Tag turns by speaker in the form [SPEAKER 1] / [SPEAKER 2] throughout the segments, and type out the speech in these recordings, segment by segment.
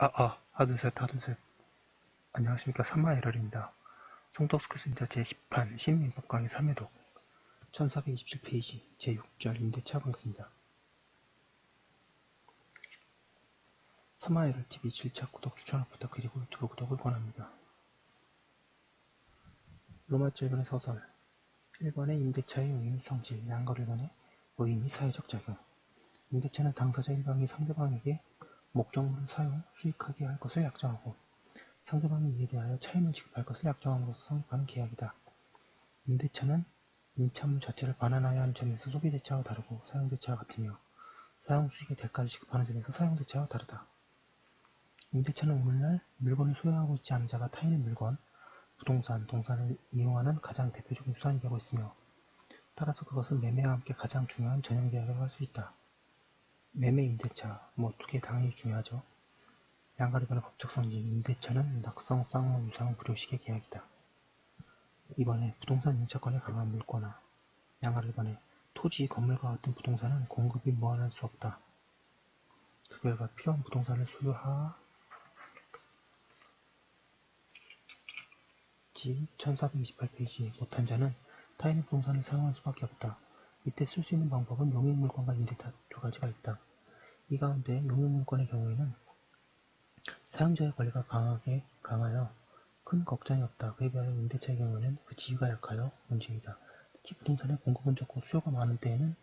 [SPEAKER 1] 아, 아, 하둘셋, 하둘셋. 안녕하십니까. 삼마에러입니다. 송덕스쿨 센터 제10판 신민법 강의 3회독 1427페이지 제6절 임대차 보겠습니다. 삼마에러 TV 7차 구독 추천을 부탁드리고 유튜브 구독을 권합니다. 로마 7번의 서설 1번의 임대차의 의미 성질, 양거 1번의 의미 사회적 작용 임대차는 당사자 1방이 상대방에게 목적물을 사용, 수익하게 할 것을 약정하고 상대방이 이에 대하여 차임을 지급할 것을 약정함으로써 성립하는 계약이다. 임대차는 임차물 자체를 반환하여 하는 점에서 소비대차와 다르고 사용대차와 같으며 사용수익의 대가를 지급하는 점에서 사용대차와 다르다. 임대차는 오늘날 물건을 소유하고 있지 않은 자가 타인의 물건, 부동산, 동산을 이용하는 가장 대표적인 수단이 되고 있으며 따라서 그것은 매매와 함께 가장 중요한 전형계약이라고 할 수 있다. 매매 임대차, 뭐 두 개 당연히 중요하죠. 양가리반의 법적 성질, 임대차는 낙성, 쌍무, 유상, 불효식의 계약이다. 이번에 부동산 임차권에 강한 물거나 양가리반의 토지, 건물과 같은 부동산은 공급이 무한할 수 없다. 그 결과 필요한 부동산을 소유하 지 1428페이지 못한 자는 타인의 부동산을 사용할 수밖에 없다. 이때 쓸 수 있는 방법은 용익물건과 임대차 두 가지가 있다. 이 가운데 용유물건의 경우에는 사용자의 권리가 강하게 강하여 큰 걱정이 없다. 그에 비하여 임대차의 경우에는 그 지위가 약하여 문제이다. 특히 부동산의 공급은 적고 수요가 많은 때에는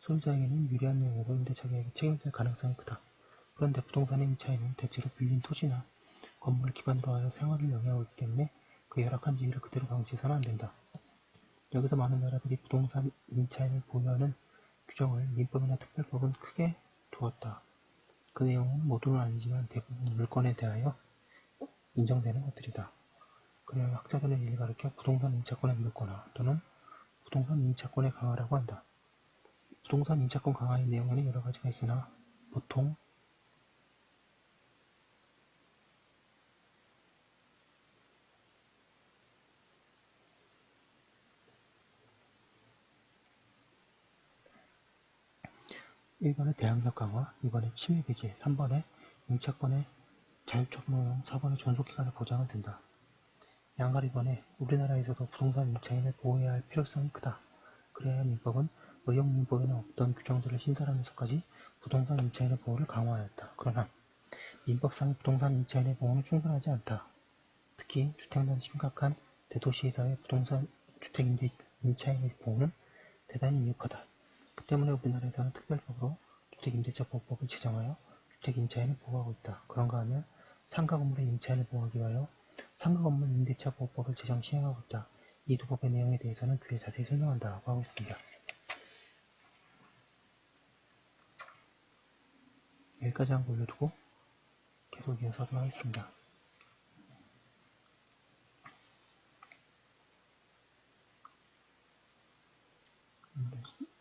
[SPEAKER 1] 소유자에게는 유리한 내용으로 임대차 계약에 책임질 가능성이 크다. 그런데 부동산의 임차인은 대체로 빌린 토지나 건물을 기반으로 하여 생활을 영위하고 있기 때문에 그 열악한 지위를 그대로 방치해서는 안 된다. 여기서 많은 나라들이 부동산 임차인을 보유하는 규정을 민법이나 특별법은 크게 두었다. 그 내용은 모두는 아니지만 대부분 물건에 대하여 인정되는 것들이다. 그래야 학자들은 이를 가르켜 부동산 임차권의 물거나 또는 부동산 임차권의 강화라고 한다. 부동산 임차권 강화의 내용에는 여러 가지가 있으나 보통 1번의 대항력 강화, 2번의 침해 배제, 3번의 임차권의 자율적용, 4번의 존속기간의 보장은 된다. 양가 2번에 우리나라에서도 부동산 임차인을 보호해야 할 필요성이 크다. 그래야 민법은 의용민법에는 없던 규정들을 신설하면서까지 부동산 임차인의 보호를 강화하였다. 그러나 민법상의 부동산 임차인의 보호는 충분하지 않다. 특히 주택난 심각한 대도시에서의 부동산 주택 임차인의 보호는 대단히 미흡하다. 그 때문에 우리나라에서는 특별법으로 주택임대차보호법을 제정하여 주택임차인을 보호하고 있다. 그런가 하면 상가 건물의 임차인을 보호하기 위하여 상가 건물 임대차 보호법을 제정 시행하고 있다. 이 두 법의 내용에 대해서는 뒤에 자세히 설명한다고 하고 있습니다. 여기까지 한거 올려두고 계속 이어서 하도록 하겠습니다. 쓰고